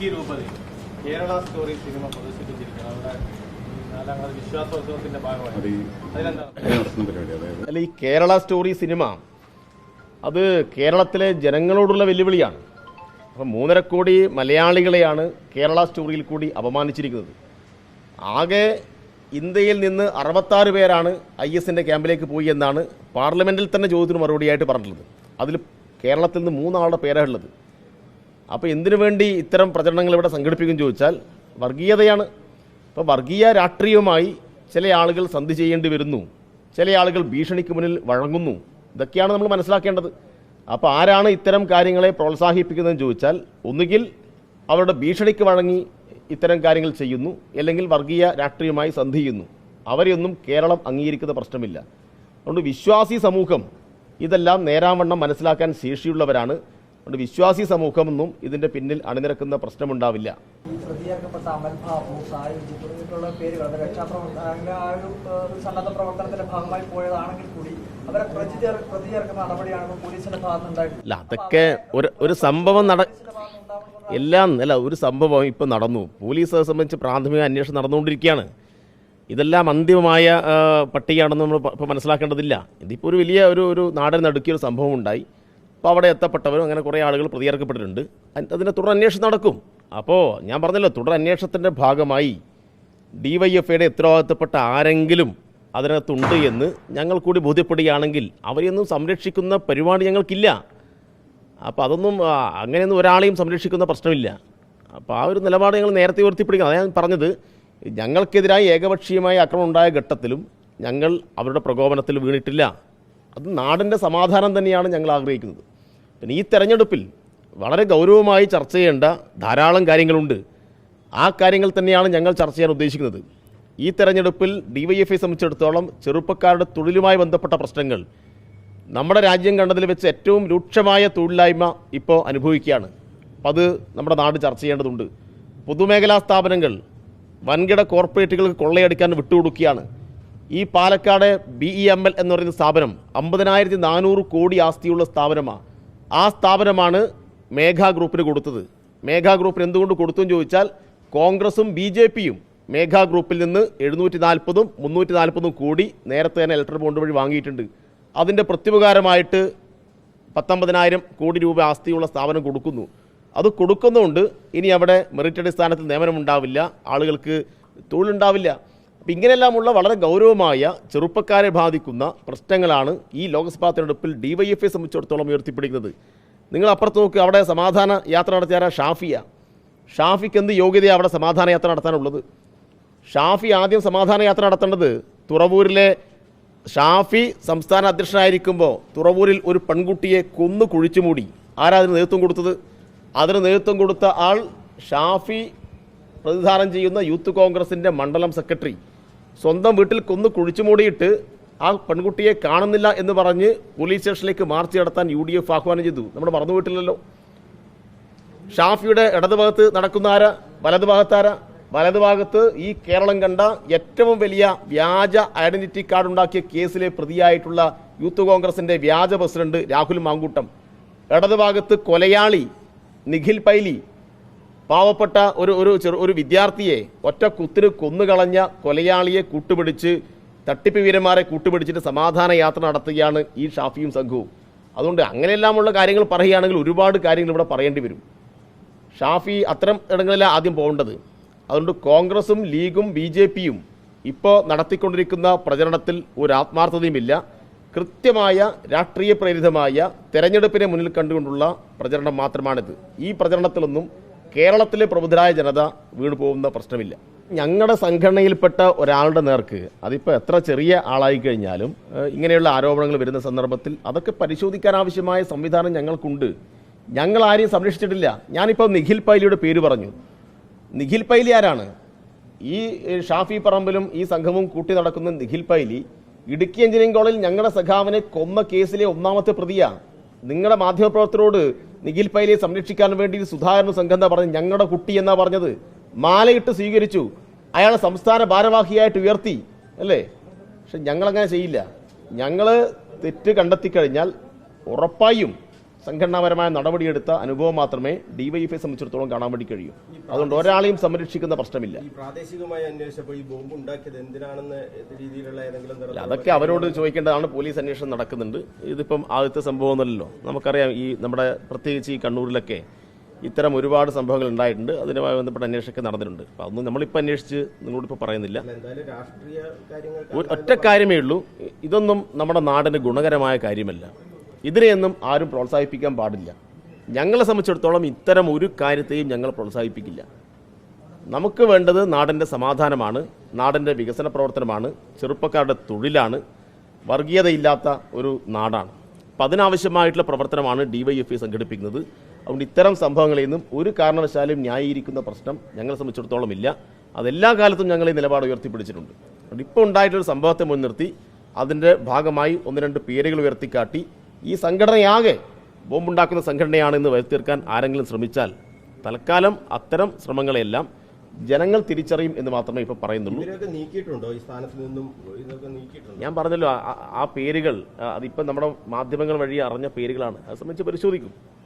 ഇടുക്കി രൂപതയിൽ Kerala story cinema പ്രദർശിപ്പിച്ചിരിക്കുന്നത്. അവിടെ അല്ല ഈ കേരള സ്റ്റോറി സിനിമ അത് കേരളത്തിലെ ജനങ്ങളോടുള്ള വെല്ലുവിളിയാണ്. അപ്പം മൂന്നര കോടി മലയാളികളെയാണ് കേരള സ്റ്റോറിയിൽ കൂടി അപമാനിച്ചിരിക്കുന്നത്. ആകെ ഇന്ത്യയിൽ നിന്ന് അറുപത്താറ് പേരാണ് ഐ എസിന്റെ ക്യാമ്പിലേക്ക് പോയി എന്നാണ് പാർലമെന്റിൽ തന്നെ ചോദ്യത്തിന് മറുപടിയായിട്ട് പറഞ്ഞിട്ടുള്ളത്. അതിൽ കേരളത്തിൽ നിന്ന് മൂന്നാളുടെ പേരാണ് ഉള്ളത്. അപ്പോൾ എന്തിനു വേണ്ടി ഇത്തരം പ്രചരണങ്ങൾ ഇവിടെ സംഘടിപ്പിക്കും ചോദിച്ചാൽ വർഗീയതയാണ്. ഇപ്പോൾ വർഗീയ രാഷ്ട്രീയവുമായി ചില ആളുകൾ സന്ധി ചെയ്യേണ്ടി വരുന്നു. ചില ആളുകൾ ഭീഷണിക്ക് മുന്നിൽ വഴങ്ങുന്നു. ഇതൊക്കെയാണ് നമ്മൾ മനസ്സിലാക്കേണ്ടത്. അപ്പോൾ ആരാണ് ഇത്തരം കാര്യങ്ങളെ പ്രോത്സാഹിപ്പിക്കുന്നതെന്ന് ചോദിച്ചാൽ ഒന്നുകിൽ അവരുടെ ഭീഷണിക്ക് വഴങ്ങി ഇത്തരം കാര്യങ്ങൾ ചെയ്യുന്നു അല്ലെങ്കിൽ വർഗീയ രാഷ്ട്രീയമായി സന്ധി ചെയ്യുന്നു. അവരെയൊന്നും കേരളം അംഗീകരിക്കുന്ന പ്രശ്നമില്ല. അതുകൊണ്ട് വിശ്വാസി സമൂഹം ഇതെല്ലാം നേരാവണ്ണം മനസ്സിലാക്കാൻ ശേഷിയുള്ളവരാണ്. അതുകൊണ്ട് വിശ്വാസി സമൂഹമൊന്നും ഇതിന്റെ പിന്നിൽ അണിനിരക്കുന്ന പ്രശ്നമുണ്ടാവില്ല. പ്രതിയാക്കപ്പെട്ട തുടങ്ങിയിട്ടുള്ള പേരുകൾ അത് രക്ഷാപ്രവർത്തന ആ ഒരു സന്നദ്ധ പ്രവർത്തനത്തിന്റെ ഭാഗമായി പോയതാണെങ്കിൽ കൂടി അവരെ പ്രതി ചേർ- പ്രതി ചേർക്കുന്ന നടപടിയാണ് പോലീസിന്റെ അല്ല അതൊക്കെ ഒരു ഒരു സംഭവം നട എല്ലാം അല്ല ഒരു സംഭവം ഇപ്പം നടന്നു. പോലീസ് അത് സംബന്ധിച്ച് പ്രാഥമിക അന്വേഷണം നടന്നുകൊണ്ടിരിക്കുകയാണ്. ഇതെല്ലാം അന്തിമമായ പട്ടികയാണെന്ന് നമ്മൾ ഇപ്പോൾ മനസ്സിലാക്കേണ്ടതില്ല. ഇതിപ്പോൾ ഒരു വലിയ ഒരു ഒരു നാടൻ നടുക്കിയ ഒരു സംഭവം ഉണ്ടായി അപ്പോൾ അവിടെ എത്തപ്പെട്ടവരും അങ്ങനെ കുറേ ആളുകൾ പ്രതികർക്കപ്പെട്ടിട്ടുണ്ട് അ- അതിന്റെ തുടർ അന്വേഷണം നടക്കും. അപ്പോൾ ഞാൻ പറഞ്ഞല്ലോ തുടർ അന്വേഷണത്തിന്റെ ഭാഗമായി ഡി വൈ എഫ് ഐയുടെ ഉത്തരവാദിത്തപ്പെട്ട ആരെങ്കിലും അതിനകത്തുണ്ട് എന്ന് ഞങ്ങൾ കൂടി ബോധ്യപ്പെടുകയാണെങ്കിൽ അവരെയൊന്നും സംരക്ഷിക്കുന്ന പരിപാടി ഞങ്ങൾക്കില്ല. അപ്പോൾ അതൊന്നും അങ്ങനെയൊന്നും ഒരാളെയും സംരക്ഷിക്കുന്ന പ്രശ്നമില്ല. അപ്പോൾ ആ ഒരു നിലപാട് ഞങ്ങൾ നേരത്തെ ഉയർത്തിപ്പിടിക്കണം. അതാണ് ഞാൻ പറഞ്ഞത് ഞങ്ങൾക്കെതിരായി ഏകപക്ഷീയമായ ആക്രമണം ഉണ്ടായ ഘട്ടത്തിലും ഞങ്ങൾ അവരുടെ പ്രകോപനത്തിൽ വീണിട്ടില്ല. അത് നാടിന്റെ സമാധാനം തന്നെയാണ് ഞങ്ങൾ ആഗ്രഹിക്കുന്നത്. പിന്നെ ഈ തെരഞ്ഞെടുപ്പിൽ വളരെ ഗൗരവമായി ചർച്ച ചെയ്യേണ്ട ധാരാളം കാര്യങ്ങളുണ്ട്. ആ കാര്യങ്ങൾ തന്നെയാണ് ഞങ്ങൾ ചർച്ച ചെയ്യാൻ ഉദ്ദേശിക്കുന്നത്. ഈ തെരഞ്ഞെടുപ്പിൽ ഡി വൈ എഫ് ഐ സംബന്ധിച്ചിടത്തോളം ചെറുപ്പക്കാരുടെ തൊഴിലുമായി ബന്ധപ്പെട്ട പ്രശ്നങ്ങൾ നമ്മുടെ രാജ്യം കണ്ടതിൽ വെച്ച് ഏറ്റവും രൂക്ഷമായ തൊഴിലില്ലായ്മ ഇപ്പോൾ അനുഭവിക്കുകയാണ്. അപ്പോൾ അത് നമ്മുടെ നാട് ചർച്ച ചെയ്യേണ്ടതുണ്ട്. പൊതുമേഖലാ സ്ഥാപനങ്ങൾ വൻകിട കോർപ്പറേറ്റുകൾക്ക് കൊള്ളയടിക്കാൻ വിട്ടുകൊടുക്കുകയാണ്. ഈ Palakkad B E M L എന്ന് പറയുന്ന സ്ഥാപനം അമ്പതിനായിരത്തി നാനൂറ് കോടി ആസ്തിയുള്ള സ്ഥാപനമാണ് ആ സ്ഥാപനമാണ് മേഘാ ഗ്രൂപ്പിന് കൊടുത്തത്. മേഘാ ഗ്രൂപ്പിന് എന്തുകൊണ്ട് കൊടുത്തു എന്ന് ചോദിച്ചാൽ കോൺഗ്രസും ബി ജെ പിയും മേഘാ ഗ്രൂപ്പിൽ നിന്ന് എഴുന്നൂറ്റി നാൽപ്പതും മുന്നൂറ്റി നാൽപ്പതും കൂടി നേരത്തെ തന്നെ ഇലക്ട്രൽ ബോണ്ട് വഴി വാങ്ങിയിട്ടുണ്ട്. അതിന്റെ പ്രത്യുപകാരമായിട്ട് പത്തൊമ്പതിനായിരം കോടി രൂപ ആസ്തിയുള്ള സ്ഥാപനം കൊടുക്കുന്നു. അത് കൊടുക്കുന്നതുകൊണ്ട് ഇനി അവിടെ മെറിറ്റ് അടിസ്ഥാനത്തിൽ നിയമനം ഉണ്ടാവില്ല. ആളുകൾക്ക് തൊഴിലുണ്ടാവില്ല. അപ്പം ഇങ്ങനെയെല്ലാമുള്ള വളരെ ഗൗരവമായ ചെറുപ്പക്കാരെ ബാധിക്കുന്ന പ്രശ്നങ്ങളാണ് ഈ ലോക്സഭാ തെരഞ്ഞെടുപ്പിൽ ഡി വൈ എഫ് ഐ സംബന്ധിച്ചിടത്തോളം ഉയർത്തിപ്പിടിക്കുന്നത്. നിങ്ങൾ അപ്പുറത്ത് നോക്കുക അവിടെ സമാധാന യാത്ര നടത്തിയാരാ ഷാഫിയ. ഷാഫിക്ക് എന്ത് യോഗ്യതയാണ് അവിടെ സമാധാന യാത്ര നടത്താനുള്ളത്? ഷാഫി ആദ്യം സമാധാന യാത്ര നടത്തേണ്ടത് തുറവൂരിലെ ഷാഫി സംസ്ഥാന അധ്യക്ഷനായിരിക്കുമ്പോൾ തുറവൂരിൽ ഒരു പെൺകുട്ടിയെ കൊന്നു കുഴിച്ചു മൂടി. ആരാ അതിന് നേതൃത്വം കൊടുത്തത്? അതിന് നേതൃത്വം കൊടുത്ത ആൾ ഷാഫി പ്രതിദാനം ചെയ്യുന്ന യൂത്ത് കോൺഗ്രസിന്റെ മണ്ഡലം സെക്രട്ടറി സ്വന്തം വീട്ടിൽ കൊന്നു കുഴിച്ചു മൂടിയിട്ട് ആ പെൺകുട്ടിയെ കാണുന്നില്ല എന്ന് പറഞ്ഞ് പോലീസ് സ്റ്റേഷനിലേക്ക് മാർച്ച് നടത്താൻ യു ഡി എഫ് ആഹ്വാനം ചെയ്തു. നമ്മുടെ മറന്നു പോയിട്ടില്ലല്ലോ. ഷാഫിയുടെ ഇടതുഭാഗത്ത് നടക്കുന്ന ആരാ? വലതുഭാഗത്താര വലതുഭാഗത്ത് ഈ കേരളം കണ്ട ഏറ്റവും വലിയ വ്യാജ ഐഡന്റിറ്റി കാർഡ് ഉണ്ടാക്കിയ കേസിലെ പ്രതിയായിട്ടുള്ള യൂത്ത് കോൺഗ്രസിന്റെ വ്യാജ പ്രസിഡന്റ് രാഹുൽ മാങ്കൂട്ടം. ഇടതുഭാഗത്ത് കൊലയാളി നിഖിൽ പൈലി പാവപ്പെട്ട ഒരു ഒരു ചെറു ഒരു വിദ്യാർത്ഥിയെ ഒറ്റ കുത്തിന് കൊന്നുകളഞ്ഞ കൊലയാളിയെ കൂട്ടുപിടിച്ച് തട്ടിപ്പ് വീരന്മാരെ കൂട്ടുപിടിച്ചിട്ട് സമാധാന യാത്ര നടത്തുകയാണ് ഈ ഷാഫിയും സംഘവും. അതുകൊണ്ട് അങ്ങനെയെല്ലാമുള്ള കാര്യങ്ങൾ പറയുകയാണെങ്കിൽ ഒരുപാട് കാര്യങ്ങൾ ഇവിടെ പറയേണ്ടി വരും. ഷാഫി അത്തരം ഇടങ്ങളിലാണ് ആദ്യം പോകേണ്ടത്. അതുകൊണ്ട് കോൺഗ്രസും ലീഗും ബി ജെ പിയും ഇപ്പോൾ നടത്തിക്കൊണ്ടിരിക്കുന്ന പ്രചരണത്തിൽ ഒരു ആത്മാർത്ഥതയുമില്ല. കൃത്യമായ രാഷ്ട്രീയ പ്രേരിതമായ തെരഞ്ഞെടുപ്പിനെ മുന്നിൽ കണ്ടുകൊണ്ടുള്ള പ്രചരണം മാത്രമാണിത്. ഈ പ്രചരണത്തിലൊന്നും കേരളത്തിലെ പ്രബുദ്ധരായ ജനത വീണു പോകുന്ന പ്രശ്നമില്ല. ഞങ്ങളുടെ സംഘടനയിൽപ്പെട്ട ഒരാളുടെ നേർക്ക് അതിപ്പോൾ എത്ര ചെറിയ ആളായി കഴിഞ്ഞാലും ഇങ്ങനെയുള്ള ആരോപണങ്ങൾ വരുന്ന സന്ദർഭത്തിൽ അതൊക്കെ പരിശോധിക്കാൻ ആവശ്യമായ സംവിധാനം ഞങ്ങൾക്കുണ്ട്. ഞങ്ങൾ ആരെയും സംരക്ഷിച്ചിട്ടില്ല. ഞാനിപ്പോൾ നിഖിൽ പൈലിയുടെ പേര് പറഞ്ഞു. നിഖിൽ പൈലി ആരാണ്? ഈ ഷാഫി പറമ്പിലും ഈ സംഘവും കൂട്ടി നടക്കുന്ന നിഖിൽ പൈലി ഇടുക്കി എഞ്ചിനീയറിംഗ് കോളേജിൽ ഞങ്ങളുടെ സഖാവിനെ കൊന്ന കേസിലെ ഒന്നാമത്തെ പ്രതിയാണ് നിങ്ങളുടെ മാധ്യമപ്രവർത്തകരോട് നിഖിൽ പൈലയെ സംരക്ഷിക്കാൻ വേണ്ടി സുധാകരൻ സംഘം എന്താ പറഞ്ഞത് ഞങ്ങളുടെ കുട്ടി എന്നാ പറഞ്ഞത്. മാലയിട്ട് സ്വീകരിച്ചു. അയാളെ സംസ്ഥാന ഭാരവാഹിയായിട്ട് ഉയർത്തി. അല്ലേ? പക്ഷെ ഞങ്ങളങ്ങനെ ചെയ്യില്ല. ഞങ്ങൾ തെറ്റ് കണ്ടെത്തി കഴിഞ്ഞാൽ ഉറപ്പായും സംഘടനാപരമായ നടപടിയെടുത്ത അനുഭവം മാത്രമേ ഡിവൈഎഫ്ഐ സംബന്ധിച്ചിടത്തോളം കാണാൻ വേണ്ടി കഴിയൂ. അതുകൊണ്ട് ഒരാളെയും സംരക്ഷിക്കുന്ന പ്രശ്നമില്ല. പ്രാദേശികമായി അന്വേഷിച്ചപ്പോൾ ഈ ബോംബ് ഉണ്ടാക്കിയത് എന്തിനാണെന്ന് രീതിയിലുള്ള ഏതെങ്കിലും അല്ല, അതൊക്കെ അവരോട് ചോദിക്കേണ്ടതാണ്. പോലീസ് അന്വേഷണം നടക്കുന്നുണ്ട്. ഇതിപ്പം ആദ്യത്തെ സംഭവമൊന്നുമല്ലല്ലോ നമുക്കറിയാം ഈ നമ്മുടെ പ്രത്യേകിച്ച് ഈ കണ്ണൂരിലൊക്കെ ഇത്തരം ഒരുപാട് സംഭവങ്ങൾ ഉണ്ടായിട്ടുണ്ട്. അതിനുമായി ബന്ധപ്പെട്ട അന്വേഷണമൊക്കെ നടന്നിട്ടുണ്ട്. അപ്പം അതൊന്നും നമ്മളിപ്പോൾ അന്വേഷിച്ച് നിങ്ങളോടിപ്പോൾ പറയുന്നില്ല. ഒറ്റ കാര്യമേ ഉള്ളൂ. ഇതൊന്നും നമ്മുടെ നാടിന് ഗുണകരമായ കാര്യമല്ല. ഇതിനെയൊന്നും ആരും പ്രോത്സാഹിപ്പിക്കാൻ പാടില്ല. ഞങ്ങളെ സംബന്ധിച്ചിടത്തോളം ഇത്തരം ഒരു കാര്യത്തെയും ഞങ്ങൾ പ്രോത്സാഹിപ്പിക്കില്ല. നമുക്ക് വേണ്ടത് നാടിന്റെ സമാധാനമാണ് നാടിന്റെ വികസന പ്രവർത്തനമാണ് ചെറുപ്പക്കാരുടെ തൊഴിലാണ് വർഗീയതയില്ലാത്ത ഒരു നാടാണ്. അപ്പം അതിനാവശ്യമായിട്ടുള്ള പ്രവർത്തനമാണ് ഡി വൈ എഫ് ഐ സംഘടിപ്പിക്കുന്നത്. അതുകൊണ്ട് ഇത്തരം സംഭവങ്ങളിൽ നിന്നും ഒരു കാരണവശാലും ന്യായീകരിക്കുന്ന പ്രശ്നം ഞങ്ങളെ സംബന്ധിച്ചിടത്തോളം ഇല്ല. അതെല്ലാ കാലത്തും ഞങ്ങൾ ഈ നിലപാട് ഉയർത്തിപ്പിടിച്ചിട്ടുണ്ട്. അതുകൊണ്ട് ഇപ്പോൾ ഉണ്ടായിട്ടൊരു സംഭവത്തെ മുൻനിർത്തി അതിന്റെ ഭാഗമായി ഒന്ന് രണ്ട് പേരുകൾ ഉയർത്തിക്കാട്ടി ഈ സംഘടനയാകെ ബോംബുണ്ടാക്കുന്ന സംഘടനയാണെന്ന് വരുത്തീർക്കാൻ ആരെങ്കിലും ശ്രമിച്ചാൽ തൽക്കാലം അത്തരം ശ്രമങ്ങളെല്ലാം ജനങ്ങൾ തിരിച്ചറിയും എന്ന് മാത്രമേ ഇപ്പോൾ പറയുന്നുള്ളൂ. ഞാൻ പറഞ്ഞല്ലോ ആ- പേരുകൾ അതിപ്പോൾ അതിപ്പം നമ്മുടെ മാധ്യമങ്ങൾ വഴി അറിഞ്ഞ പേരുകളാണ്. അത് സംബന്ധിച്ച് പരിശോധിക്കും.